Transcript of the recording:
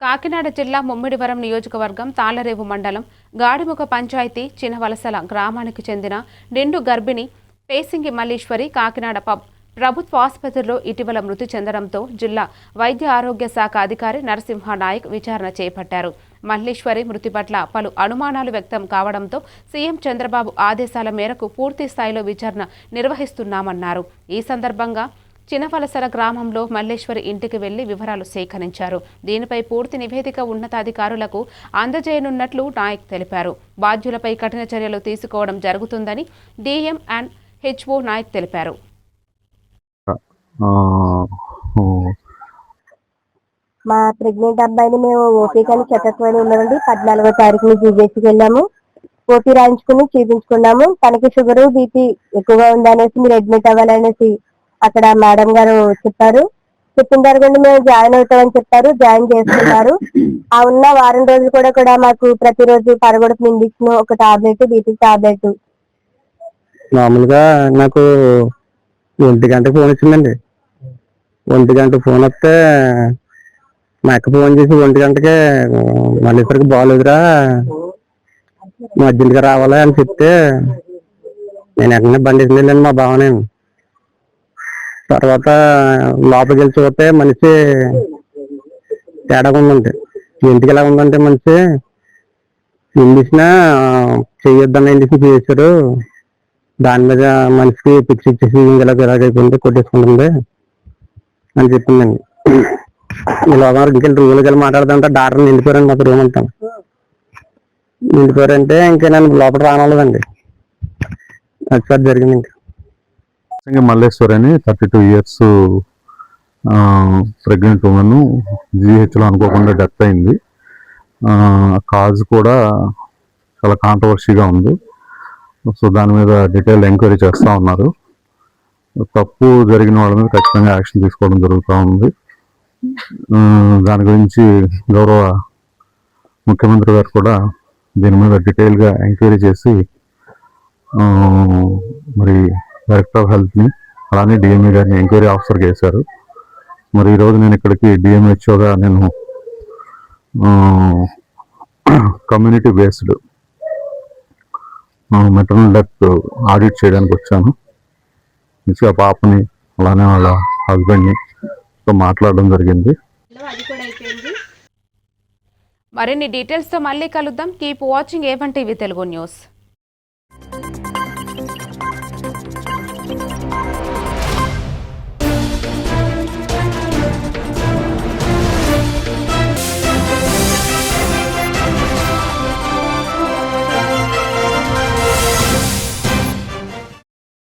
కాకినాడ జిల్లా ముమ్మిడివరం నియోజకవర్గం తాళరేవు మండలం గాడిముఖ పంచాయతీ చినవలసల గ్రామానికి చెందిన నిండు గర్భిణి పేసింగి మల్లీశ్వరి కాకినాడ పబ్ ప్రభుత్వ ఆసుపత్రిలో ఇటీవల మృతి చెందడంతో జిల్లా వైద్య ఆరోగ్య శాఖ అధికారి నరసింహ నాయక్ విచారణ చేపట్టారు. మల్లీశ్వరి మృతి పట్ల పలు అనుమానాలు వ్యక్తం కావడంతో సీఎం చంద్రబాబు ఆదేశాల మేరకు పూర్తి స్థాయిలో విచారణ నిర్వహిస్తున్నామన్నారు. ఈ సందర్భంగా చినవలసల గ్రామంలో మల్లేశ్వరి ఇంటికి వెళ్ళి వివరాలు సేకరించారు. దీనిపై పూర్తి నివేదిక ఉన్నతాధికారులకు అందజేయనున్నట్లు నాయక్ తెలిపారు. బాధ్యులపై కఠిన చర్యలు తీసుకోవడం జరుగుతుందని డీఎం అండ్ హెచ్ఓ నాయక్ తెలిపారు. మా ప్రెగ్నెంట్ అబ్బాయిని మేము ఓపీ కానీ చెకప్ అని ఉన్నామండి. పద్నాలుగో తారీఖుని జీజేసీకి వెళ్ళాము. ఓపీ రాయించుకుని చూపించుకున్నాము. తనకి షుగర్ బీపీ ఎక్కువగా ఉందనేసి మీరు అడ్మిట్ అవ్వాలనేసి అక్కడ మేడం గారు చెప్పారు. చెప్పిన తర్వాత మేము జాయిన్ అవుతామని చెప్పారు. జాయిన్ చేసుకున్నారు. ఆ ఉన్న వారం రోజులు కూడా కూడా మాకు ప్రతిరోజు పరగొడపు ఇండిక్షన్ ఒక టాబ్లెట్ బీపీ టాబ్లెట్. మామూలుగా నాకు ఒంటి గంటకు ఫోన్ వచ్చిందండి ఒంటి గంట ఫోన్ వస్తే మా అక్క ఫోన్ చేసి ఒంటి గంటకే మళ్ళీ ఇక్కడికి బాగాలేదురా మా అర్జెంట్గా రావాలా అని చెప్తే నేను ఎక్కడ బండి వెళ్ళాను మా బావ తర్వాత లోపలికి వెళ్ళి చూస్తే మనిషి తేడాగా ఉందండి. ఇంటికి ఎలా ఉందంటే మనిషి ఇండిసిన చెయ్యొద్దన్న ఇండిషన్ చేశారు దాని మీద మనిషికి పిచ్చి ఇచ్చేసి ఇలా ఇలాగైపోయింది కొట్టేసుకుంటుంది అని చెప్పిందండి. ఇలా ఇంకెళ్ళి రూమ్కి వెళ్ళి మాట్లాడుతుంటే డాక్టర్ నిండిపోయారండి మాకు రూమ్ అంతా. నిండిపోయారంటే ఇంకా నేను లోపల రానలేదండి. అది సార్ జరిగింది ఇంకా. సింగ మల్లేశ్వరి అని thirty two years pregnant women జీహెచ్లో అనుకోకుండా డెత్ అయింది. కాజ్ కూడా చాలా కాంట్రవర్సీగా ఉంది. సో దాని మీద డీటెయిల్ ఎంక్వైరీ చేస్తూ ఉన్నారు. తప్పు జరిగిన వాళ్ళ మీద ఖచ్చితంగా యాక్షన్ తీసుకోవడం జరుగుతూ ఉంది. దాని గురించి గౌరవ ముఖ్యమంత్రి గారు కూడా దీని మీద డీటెయిల్గా ఎంక్వైరీ చేసి మరి డైరెక్టర్ ఆఫ్ హెల్త్ని అలానే డిఎంఈ గారిని ఎంక్వైరీ ఆఫీసర్గా వేశారు మరి ఈరోజు నేను ఇక్కడికి డిఎంహెచ్ఓగా నేను community based maternal death audit చేయడానికి వచ్చాను. మంచిగా పాపని అలానే వాళ్ళ హస్బెండ్ని మాట్లాడడం జరిగింది. మరిన్ని డీటెయిల్స్తో మళ్ళీ కలుద్దాం. Keep watching A one TV Telugu news